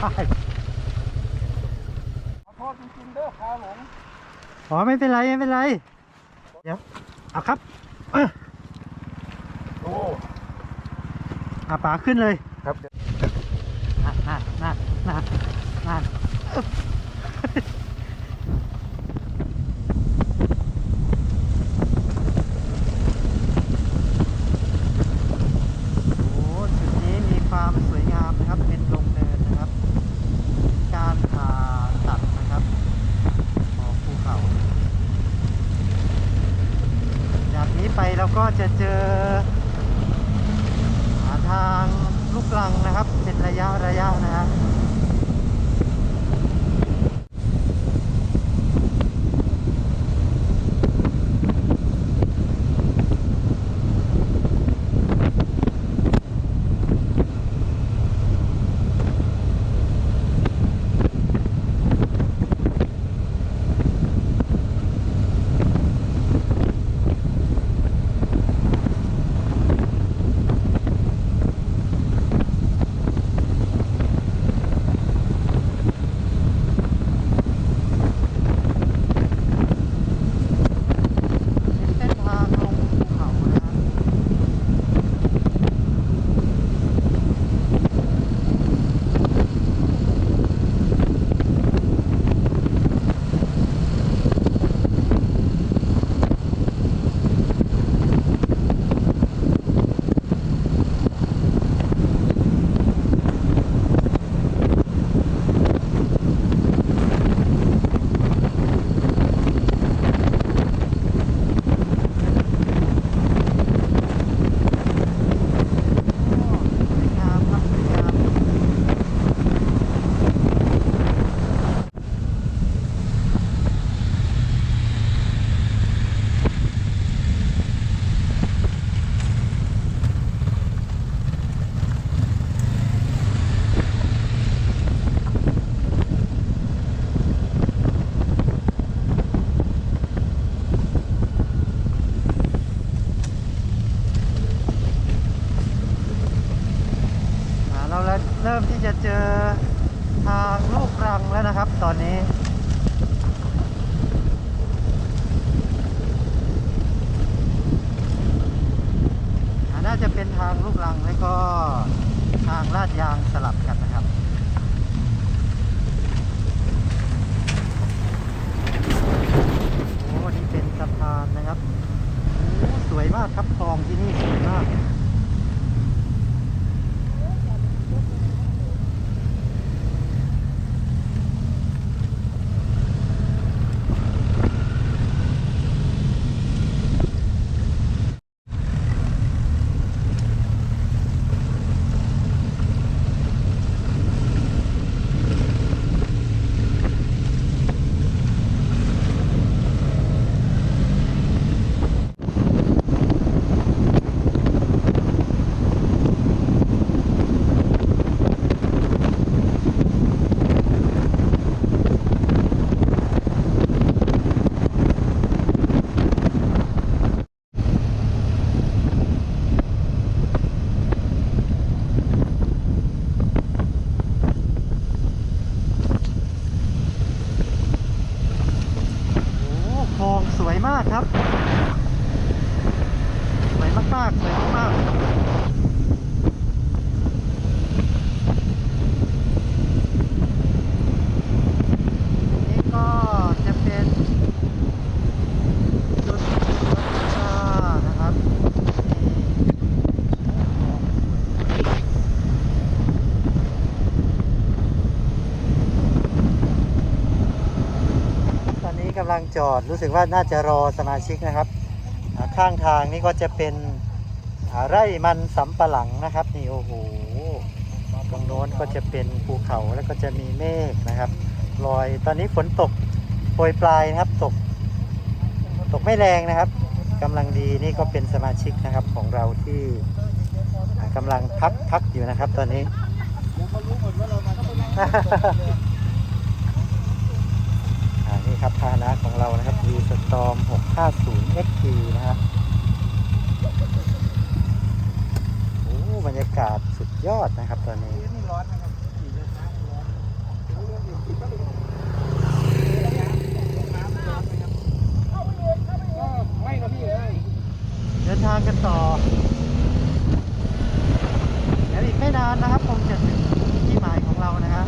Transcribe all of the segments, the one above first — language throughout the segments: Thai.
ขอโทษจริงๆเด้อพาหลงอ๋อไม่เป็นไรไม่เป็นไรเดี๋ยวเอาครับเอ้ยโอ้อาป๋าขึ้นเลยครับนั่นนั่นนั่นนั่นนั่นอึ๊บโอ้จุดนี้มีความสวยงามนะครับ เป็นลงเนินนะครับ การผ่าตัดนะครับของภูเขา จากนี้ไปเรา ก็จะเจอาทางลูกลังนะครับ เป็นระยะระยะนะครับ จะเป็นทางลูกลังแล้วก็ทางลาดยางสลับกันนะครับโอ้นี่เป็นสะพานนะครับโอ้สวยมากครับคลองที่นี่สวยมาก โอ้คลองสวยมากครับ สวยมากๆสวยมากๆนี่ก็จะเป็นจุดวัดชานะครับตอนนี้กำลัง จอดรู้สึกว่าน่าจะรอสมาชิกนะครับ ข้างทางนี่ก็จะเป็นไร่มันสำปะหลังนะครับนี่โอ้โหตรงโน้นก็จะเป็นภูเขาแล้วก็จะมีเมฆนะครับลอยตอนนี้ฝนตกโปรยปลายนะครับตก ตกไม่แรงนะครับกำลังดีนี่ก็เป็นสมาชิกนะครับของเราที่อ่ากำลังพักพักอยู่นะครับ ตอนนี้ ขับพาหนะของเรานะครับ V Storm 650 XT นะฮะโอ้บรรยากาศสุดยอดนะครับตอนนี้เดินทางกันต่อเดี๋ยวอีกไม่นานนะครับคงจะถึงที่หมายของเรานะครับ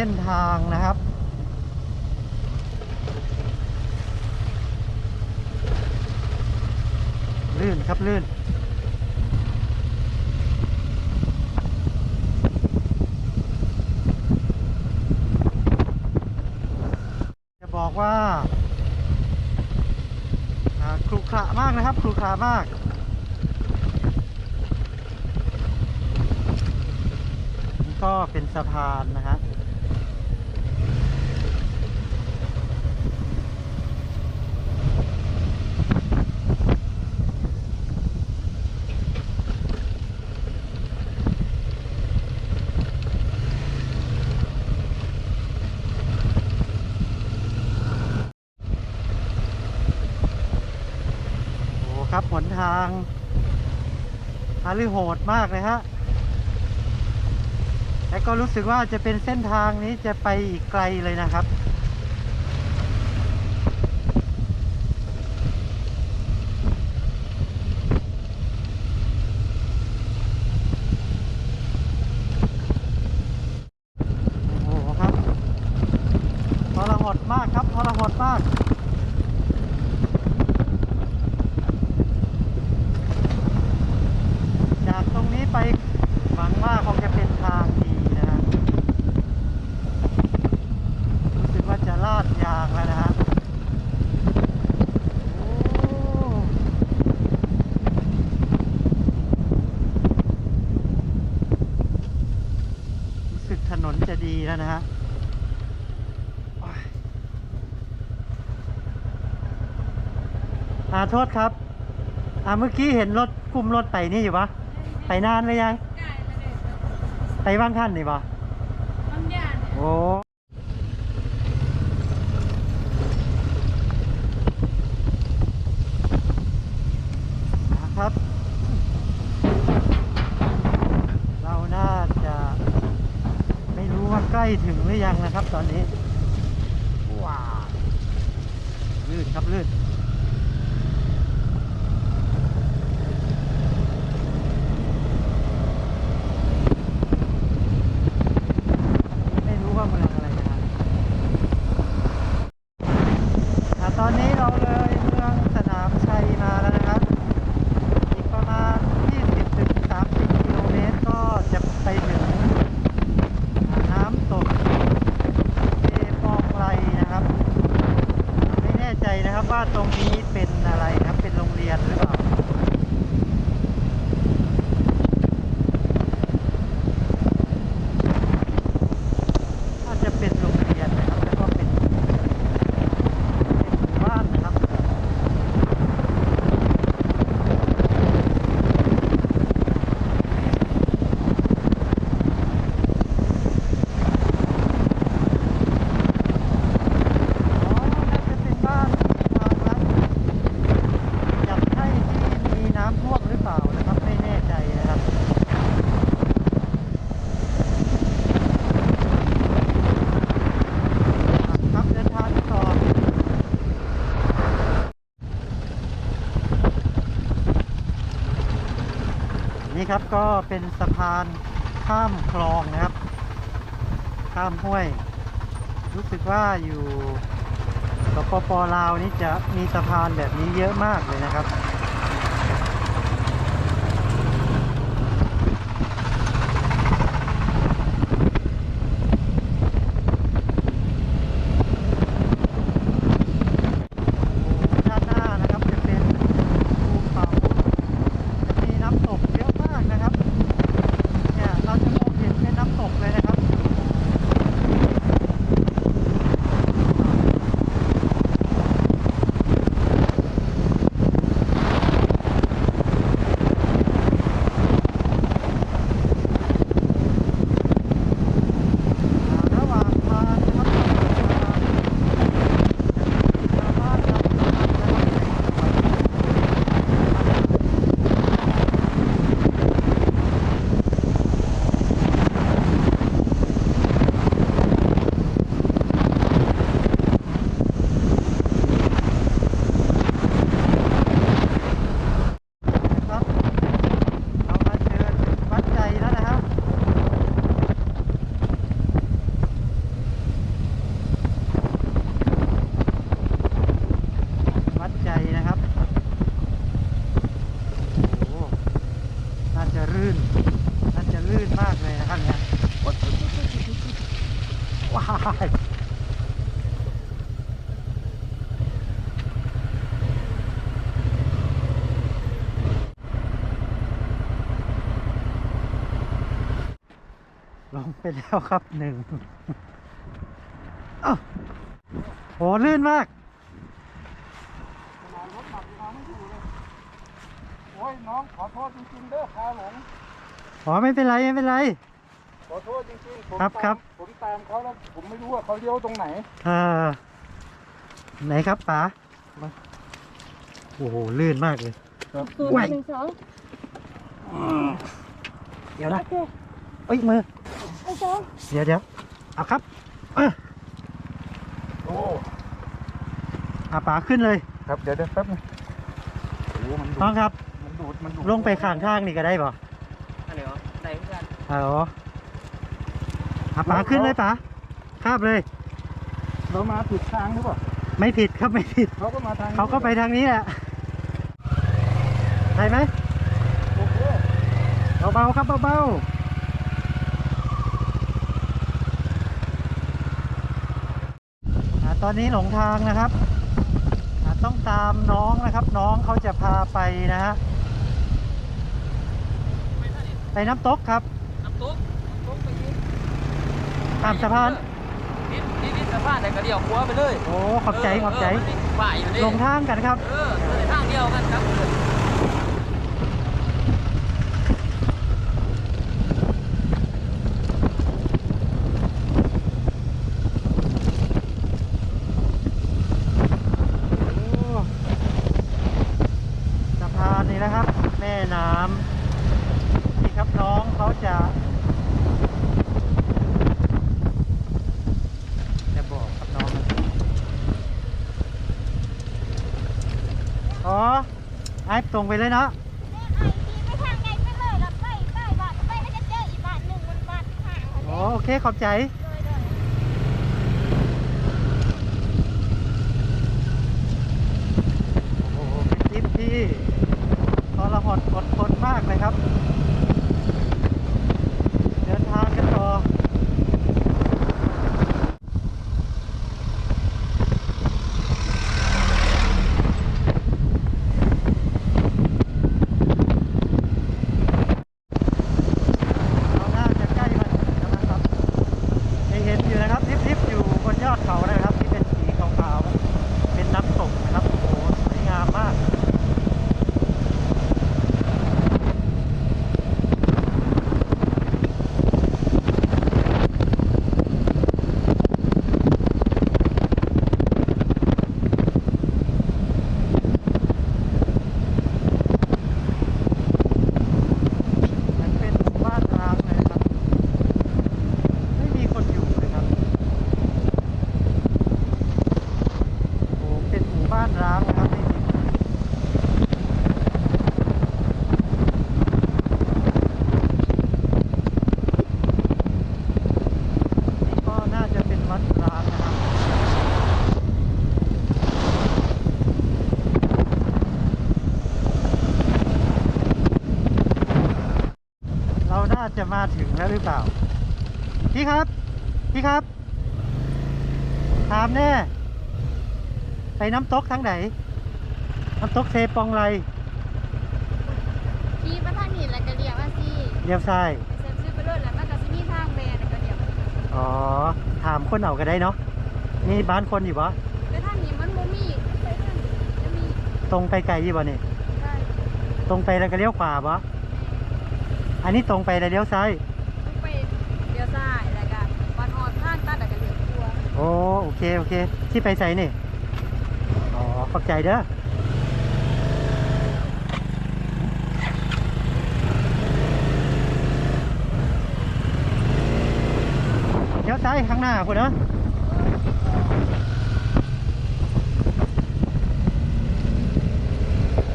ส้นทางนะครับ ลื่นครับลื่น จะบอกว่าครุขระมากนะครับครุขระมากก็เป็นสะพานนะฮะ ครับหนทางฮาลือโหดมากเลยฮะและก็รู้สึกว่าจะเป็นเส้นทางนี้จะไปอีกไกลเลยนะครับ โอ้โหครับทรหดมากครับทรหดมาก จากตรงนี้ไปหวังว่าคงจะเป็นทางดีนะฮะรู้สึกว่าจะลาดยางแล้วนะฮะโอ้รู้สึกถ นนจะดีแล้วนะฮะโอ้ยอ่าโทษครับอ่าเมื่อกี้เห็นรถคุมรถไปนี่อยู่ปะไปนานเลยยังไปบ้างท่านนี่ปะโอ้นะครับ เราน่าจะไม่รู้ว่าใกล้ถึงหรือยัง นะครับ ตอนนี้ว้าลื่นครับลื่นไม่รู้ว่าเมืองอะไรครับอ่ตอนนี้เราเลยเมืองสนามชัยมาแล้วนะครับ อีกประมาณ 20ถึง30 กิโลเมตรก็จะไปถึงอ่าน้ำตกเอปองไลนะครับ ไม่แน่ใจนะครับว่าตรงนี้เป็นอะไรครับ เป็นโรงเรียนหรือเปล่า น่าจะเป็นโรงเรียนนะครับ แล้วก็เป็นเป็นหมู่บ้านนะครับ อ๋อ น่าจะเป็นบ้านทางลัดอยากให้ที่มีน้ำท่วมหรือเปล่านะครับ ไม่แน่ใจนะครับ ครับเดินทางต่อนี่ ครับก็เป็นสะพานข้ามคลองนะครับ ข้ามห้วย รู้สึกว่าอยู่สปปลาวนี่จะมีสะพานแบบนี้เยอะมากเลยนะครับ ด้านหน้านะครับจะเป็นภูเขาจะมีน้ำตกเยอะมากนะครับ เนี่ยเราจะมองเห็นเป็นน้ำตกเลยนะครับ โไปแล้วครับหนึ่งอ้าวโหลื่นมากขนาดรถหนักยังเอาไม่อยู่เลยโอ้ยน้องขอโทษจริงๆเด้อพาหลงอ๋อไม่เป็นไรไม่เป็นไร ขอโทษจริงๆผมครับตามครับ ผมตามเขาแล้วผมไม่รู้ว่าเขาเลี้ยวตรงไหนเออไหนครับป๋ามาโอ้โหลื่นมากเลย ศูนย์ไหวหนึ่งสองเดี๋ยวนะโอเค เอ้ยมือ ไอ้สองเดี๋ยวเดี๋ยวเอาครับเออโอ้อาป๋าขึ้นเลยครับเดี๋ยวเดี๋ยวแป๊บนึงโอ้มันดูน้องดครับ มันดูดมันดูดลงไปข้างทางนี่ก็ได้ป่ะอะไรวะได้เพื่อนเอาเหรออาป๋าขึ้นเลยป๋าคาบเลย เรามาผิดทางหรือเปล่าไม่ผิดครับไม่ผิด เขาก็มาทางนี้เขาก็ไปทางนี้แหละใช่ไหมโอเค เบาๆครับเบาๆอ่า ตอนนี้หลงทางนะครับอ่าต้องตามน้องนะครับ น้องเขาจะพาไปนะฮะไปน้ำตกครับน้ำตุ๊กน้ำตุ๊กไปยิงตามสะพานนิดนิดนิดสะพานแต่ก็เดี่ยวหัวไปเลยโอ้ขอบใจขอบใจเมันมีฝ่ายอยู่นี่ลงทางกันครับเออเดินทางเดียวกันครับ สะพา นนี่นะครับ แม่น้ำนี่ครับน้องเขาจะจะบอกครับน้องนะอ๋อไอ้ตรงไปเลยเนาะไอ้ที่ไปทางไงไปเลยแล้วไปไปบ้านไปให้จะเจออีกบ้านหนึ่งบนบ้านห่าง โอโอเคขอบใจ เลยเลย โอ้โหเป็นทริปที่ทรหดอดทนมากเลยครับ เดินทางกันต่อ เราน่าจะใกล้มาถึงแล้วนะครับยังเห็นอยู่นะครับทิพๆอยู่บนยอดเขานะครับ ที่เป็นสีขาวๆ เป็นน้ำตกนะครับ โอ้โหสวยงามมาก มันเป็นหมู่บ้านร้างเลยครับ ไม่มีคนอยู่เลยครับ โอ้เป็นหมู่บ้านร้างนะครับไม่มีนี่ก็น่าจะเป็นวัดร้างนะครับ เราน่าจะมาถึง แล้วหรือเปล่า พี่ครับ พี่ครับ ถามแน่ ไปน้ำตกทางไหน น้ำตกเซปองไรขี่มาทางนี้แล้วก็เรียกว่าสิเลี้ยวซ้ายไปเซ็นซื้อไปเลยแล้วมันก็จะมีทางแบนก็เรียกอ๋อ ถามคนเอาก็ได้เนาะมีบ้านคนอยู่ปะแต่ทางนี้มันบ่มีไปทางนี้จะมีตรงไปไกลอยู่ปะนี่ได้ตรงไปแล้วก็เลี้ยวขวาปะอันนี้ตรงไปแล้วเลี้ยวซ้าย ต้องไปเลี้ยว ซ้ายแล้วก็วันออข้างตัดแล้วก็เลี้ยวขวโอ้โอเคโอเคที่ไปใส่นี่อ๋อขอบใจเด้อเดี๋ยวซ้ายข้างหน้าคุณเนาะ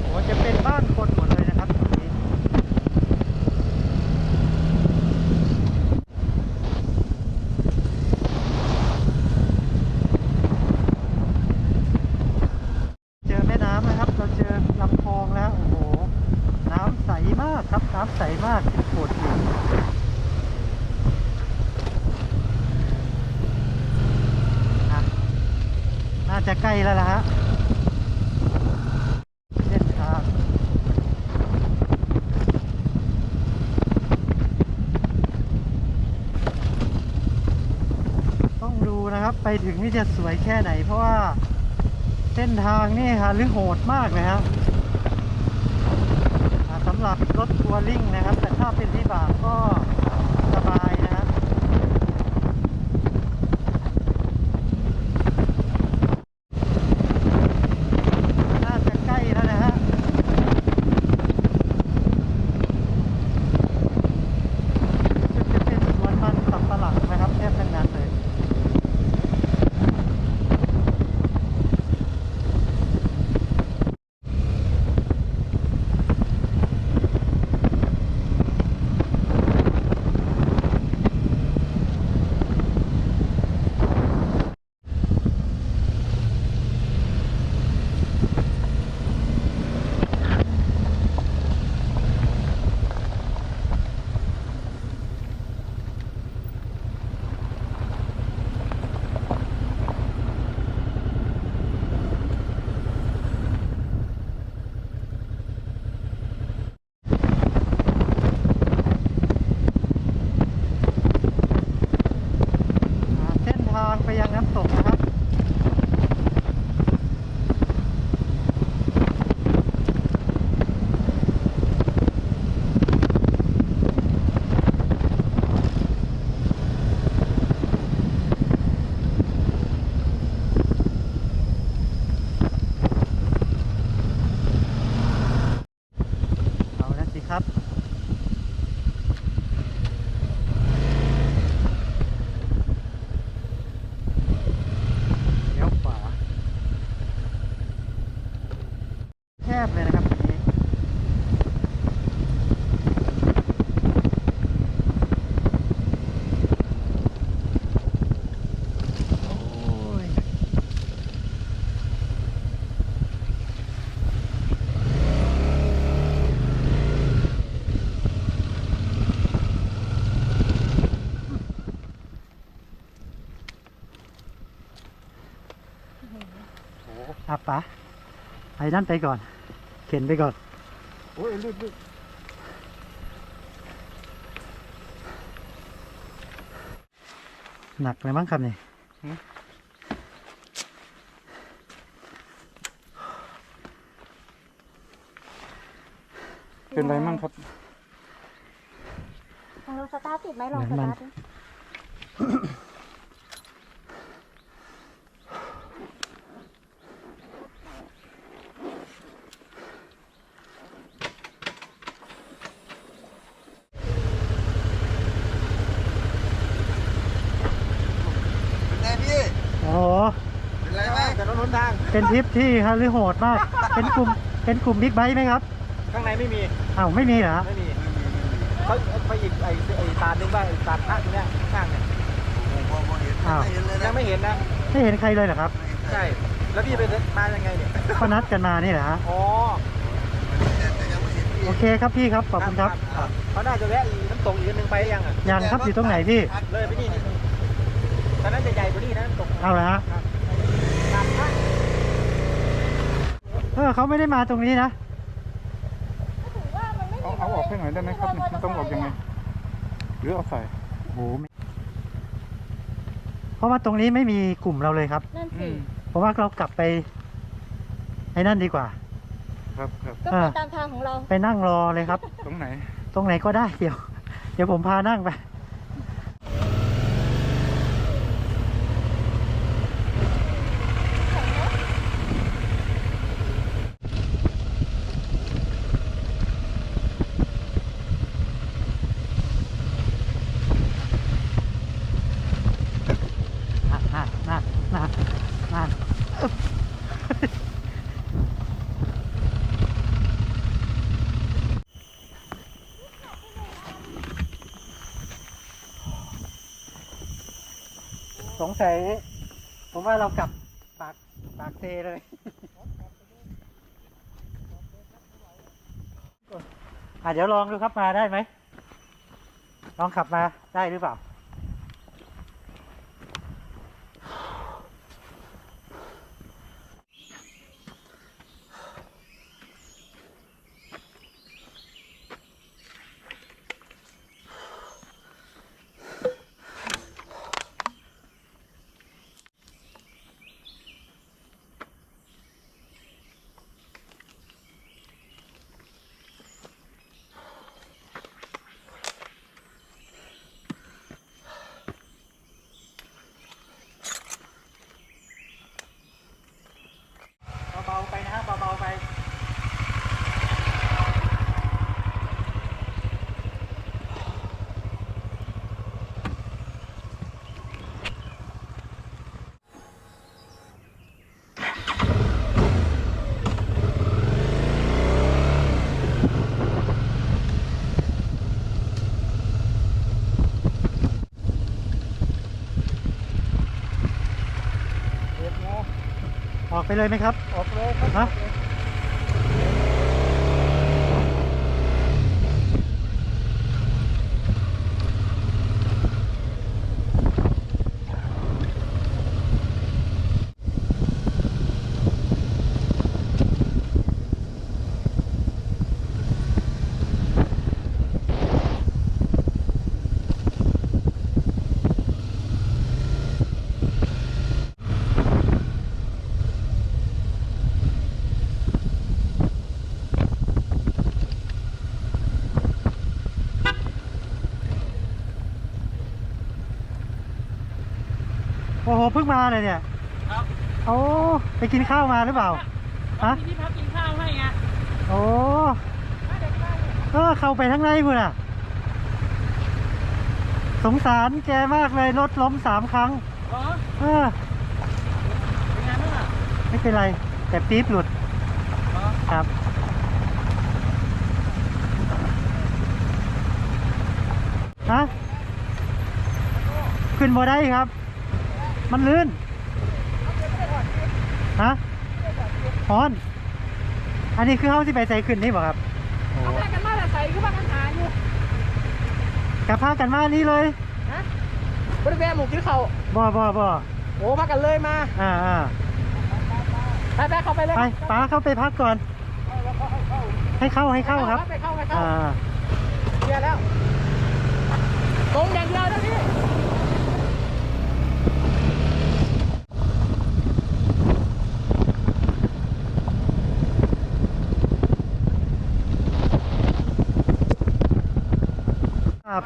โอ้จะเป็นบ้านคนหมดเลยนะครับตรงนี้ เจอแม่น้ำนะครับ เราเจอลำคลองแล้ว โอ้โห น้ำใสมากครับ น้ำใสมากเป็นโขดหินอะน่าจะใกล้แล้วล่ะฮะเส้นทาง ไป ถึงนี่จะสวยแค่ไหน เพราะว่าเส้นทางนี่ฮะหรือโหดมากเลยครับสำหรับรถทัวริ่งนะครับ แต่ถ้าเป็นวิบากก็ ปะไปนั่นไปก่อน เข็นไปก่อน โอ้ยลื่นลื่นหนักเลยมั้งครับนี่เป็นไรมั่งครับลองสตาร์ทติดไหมลองสตาร์ทดิ เป็นไง พี่โอ้โหเป็นไรไหมกับรถหนทาง เป็นทริปที่ฮาลือโหดมาก เป็นกลุ่ม เป็นกลุ่มบิ๊กไบค์ไหมครับ ข้างในไม่มี อ้าว ไม่มีเหรอ ไม่มีเขาไปหยิบไอ้ไอ้ตาดึงบ้างไอ้ตาพระตรงเนี้ยข้างเนี่ยอ้าวยังไม่เห็นนะ ไม่เห็นใครเลยเหรอครับ ใช่ แล้วพี่ไปมายังไงเนี่ยก็นัดกันมานี่เหรอฮะ อ๋อโอเคครับพี่ครับ ขอบคุณครับ เขาน่าจะแวะอีน้ำตกอีกอันหนึงไปยังอะ ยังครับอยู่ตรงไหนพี่ เลยไปนี่นิดนึง ตอนนั้นจะใหญ่กว่านี้นะน้ำตกเอาละฮะตามพระเออเขาไม่ได้มาตรงนี้นะถือว่ามันไม่เอาเอาออกให้หน่อยได้ไหมครับมันต้องออกยังไง หรือเอาใส่โอ้โหไม่เพราะว่าตรงนี้ไม่มีกลุ่มเราเลยครับ นั่นอืสิมเพราะว่าเรากลับไปไอ้นั่นดีกว่า ครับครับก็ไปตามทางของเรา ไปนั่งรอเลยครับ ตรงไหน ตรงไหนก็ได้เดี๋ยว เดี๋ยวผมพานั่งไป น่ะน่ะน่ะน่ะน่ะอึ๊บ สัยผมว่าเรากลับปากปากเซเลย อะเดี๋ยวลองดูครับมาได้ไหมลองขับมาได้หรือเปล่า ไปเลยไหมครับ ออกเลยครับ ฮะ เพิ่งมาเลยเนี่ยครับโอ้ไปกินข้าวมาหรือเปล่าฮะมีที่พักกินข้าวให้ไงโอ้เออเข้าไปทั้งในพุ่นอะ สงสารแกมากเลยรถล้มสามครั้งเหรอเออเป็นไงบ้างอะไม่เป็นไร แต่ปี๊บหลุดเหรอครับฮะขึ้นบ่ได้ครับ มันลื่นฮะฮอน อันนี้คือเขาที่ไปใส่ขึ้นนี่บ่ครับโอ้ทำอะไรกันมาแต่ใส่คือว่ากันหาอยู่กลับพากันมานี่เลยบริเวณหมูกินเขาวบ่บ่บ่โอ้มากันเลยมา อ่าอ่าไปไปเข้าไปเลยไปป้าเข้าไปพักก่อน ให้เข้าให้เข้าครับไปเข้าไปเข้าอ่าเคลียร์แล้วตรงอย่างเดียวนะพี่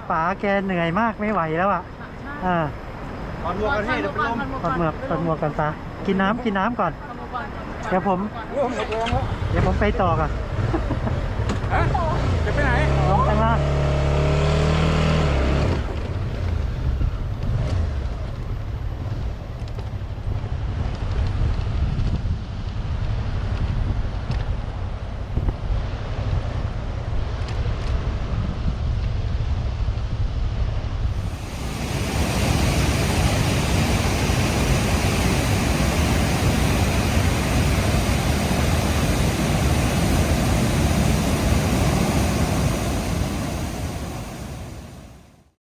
ป๋าแกเหนื่อยมากไม่ไหวแล้วอะอ่าถอนหมวกกันพี่เดี๋ยวเป็นลมถอดหมวกถอดหมวกกันตากินน้ำกินน้ำก่อน เดี๋ยวผมเรื่องหมดแรงแล้วเดี๋ยวผมไปต่อก่อนฮะจะไปไหนลงข้างล่าง